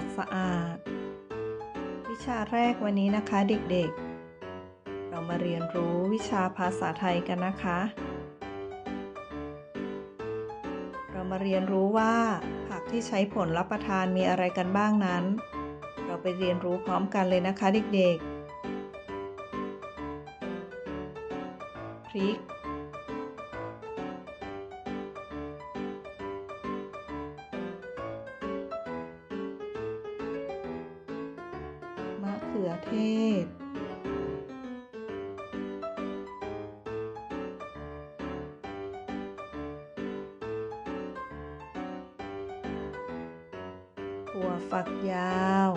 ดสะอาด วิชาแรกวันนี้นะคะเด็กๆ เรามาเรียนรู้วิชาภาษาไทยกันนะคะ เรามาเรียนรู้ว่าผักที่ใช้ผลรับประทานมีอะไรกันบ้างนั้น เราไปเรียนรู้พร้อมกันเลยนะคะเด็กๆ พริก ขือเทศ ถั่วฝักยาว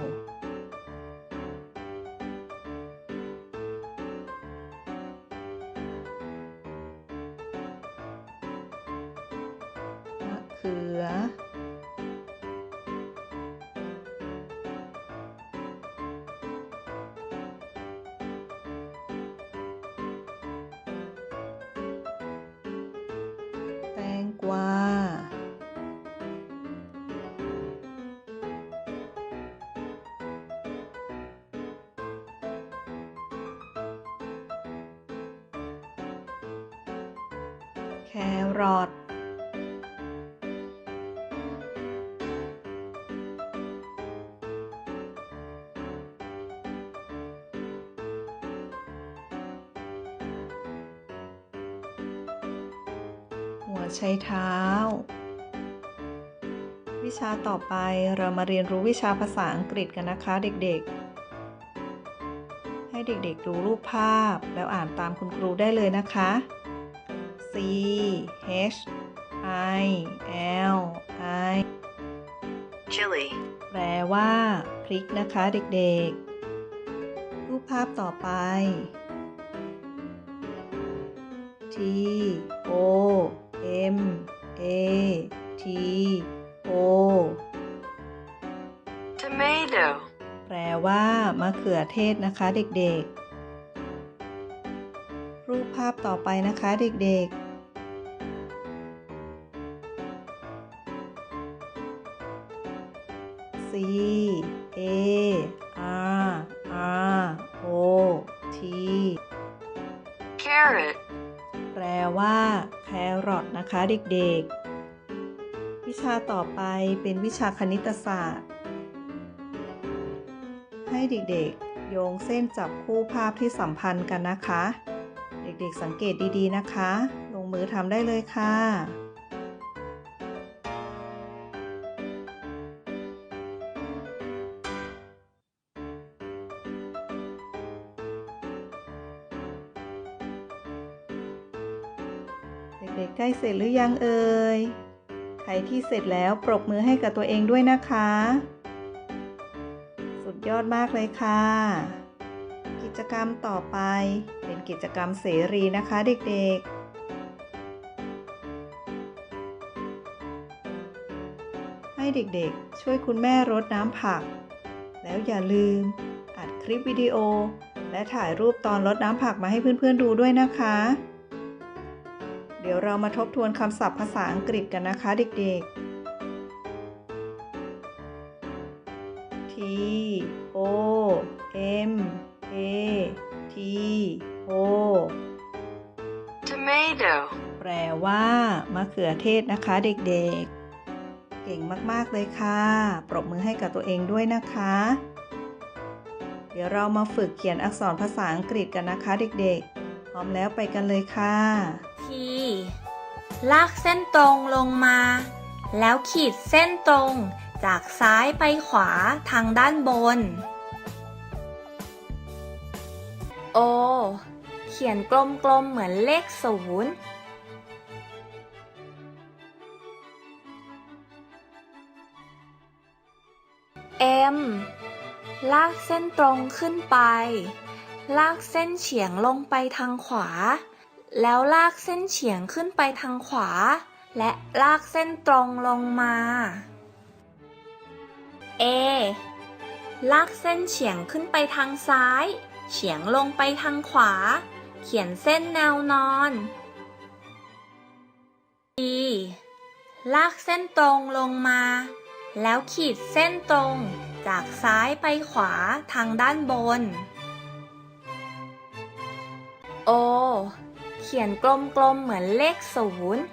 มะเขือ รอทหัวไชเท้า วิชาต่อไปเรามาเรียนรู้วิชาภาษาอังกฤษกันนะคะเด็กๆให้เด็กๆดูรูปภาพแล้วอ่านตามคุณครูได้เลยนะคะ C H I L I chili, แปลว่า พริกนะคะเด็กๆ รูปภาพต่อไป T O M A T O tomato, แปลว่า มะเขือเทศนะคะเด็กๆ รูปภาพต่อไปนะคะเด็กๆ C A R R O T carrot, แปลว่าแครอทนะคะเด็กๆ วิชาต่อไปเป็นวิชาคณิตศาสตร์ ให้เด็กๆ โยงเส้นจับคู่ภาพที่สัมพันธ์กันนะคะ เด็กๆสังเกตดีๆนะคะ ลงมือทำได้เลยค่ะ ด็กๆใกล้เสร็จหรือยังเอ่ย ใครที่เสร็จแล้วปรบมือให้กับตัวเองด้วยนะคะ สุดยอดมากเลยค่ะ กิจกรรมต่อไปเป็นกิจกรรมเสรีนะคะเด็กๆให้เด็กๆ ช่วยคุณแม่รดน้ำผัก แล้วอย่าลืม อัดคลิปวิดีโอ และถ่ายรูปตอนรดน้ำผักมาให้เพื่อนๆดูด้วยนะคะ เดี๋ยวเรามาทบทวนคำศัพท์ภาษาอังกฤษกันนะคะเด็กๆ T O M A T O tomato, แปลว่ามะเขือเทศนะคะเด็กๆ เก่งมากๆเลยค่ะ ปรบมือให้กับตัวเองด้วยนะคะ เดี๋ยวเรามาฝึกเขียนอักษรภาษาอังกฤษกันนะคะเด็กๆ พร้อมแล้วไปกันเลยค่ะ T ลากเส้นตรงลงมา แล้วขีดเส้นตรงจากซ้ายไปขวาทางด้านบน O เขียนกลมๆเหมือนเลขศูนย์ M ลากเส้นตรงขึ้นไป ลากเส้นเฉียงลงไปทางขวา แล้วลากเส้นเฉียงขึ้นไปทางขวา และลากเส้นตรงลงมา A ลากเส้นเฉียงขึ้นไปทางซ้าย เฉียงลงไปทางขวา เขียนเส้นแนวนอน B ลากเส้นตรงลงมา แล้วขีดเส้นตรงจากซ้ายไปขวาทางด้านบน O ขียนกลมๆเหมือนเลขศูนย์